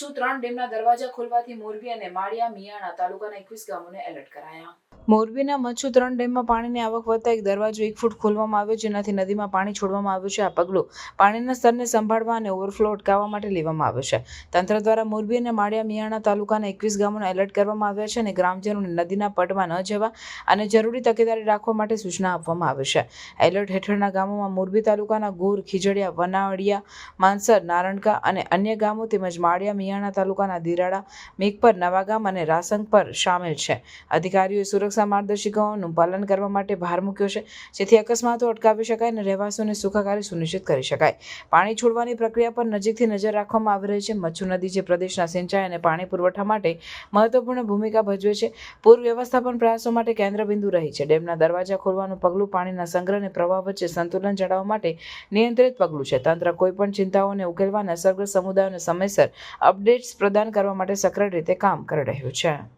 મચ્છુ ત્રણ ડેમના દરવાજા ખોલવાથી મોરબી અને માળિયા મિયાણા તાલુકાના એકવીસ ગામોને એલર્ટ કરાયા. મોરબીના મચ્છુ ત્રણ ડેમમાં પાણીની આવક વધતા એક દરવાજો એક ફૂટ ખોલવામાં આવ્યો જેનાથી નદીમાં પાણી છોડવામાં આવ્યું છે. આ પગલું પાણીના સ્તરને સંભાળવા અને ઓવરફ્લો અટકાવવા માટે લેવામાં આવ્યો છે. તંત્ર દ્વારા મોરબી અને માળિયા મિયાણા તાલુકાના એકવીસ ગામોને એલર્ટ કરવામાં આવ્યા છે અને ગ્રામજનોને નદીના પટમાં ન જવા અને જરૂરી તકેદારી રાખવા માટે સૂચના આપવામાં આવી છે. એલર્ટ હેઠળના ગામોમાં મોરબી તાલુકાના ગોર, ખીજડીયા વનાવડિયા માનસર નારણકા અને અન્ય ગામો તેમજ માળિયા મિયાણા તાલુકાના દિરાડા મેઘપર, નવાગામ અને રાસંગપર સામેલ છે. અધિકારીઓએ સુરક્ષા માર્ગદર્શિકાઓનું પાલન કરવા માટે ભાર મૂક્યો છે. જેથી અકસ્માતો અટકાવી શકાય અને રહેવાસીઓને સુખાકારી સુનિશ્ચિત કરી શકાય. પાણી છોડવાની પ્રક્રિયા પર નજીકથી નજર રાખવામાં આવી રહી છે. મચ્છુ નદી જે પ્રદેશના સિંચાઈ અને પાણી પુરવઠા માટે મહત્વપૂર્ણ ભૂમિકા ભજવે છે. પૂર વ્યવસ્થાપન પ્રયાસો માટે કેન્દ્રબિંદુ રહી છે. ડેમના દરવાજા ખોલવાનું પગલું પાણીના સંગ્રહ અને પ્રવાહ વચ્ચે સંતુલન જાળવવા માટે નિયંત્રિત પગલું છે. તંત્ર કોઈપણ ચિંતાઓને ઉકેલવા અને અસરગ્રસ્ત સમુદાયોને સમયસર અપડેટ્સ પ્રદાન કરવા માટે સક્રિય રીતે કામ કરી રહ્યું છે.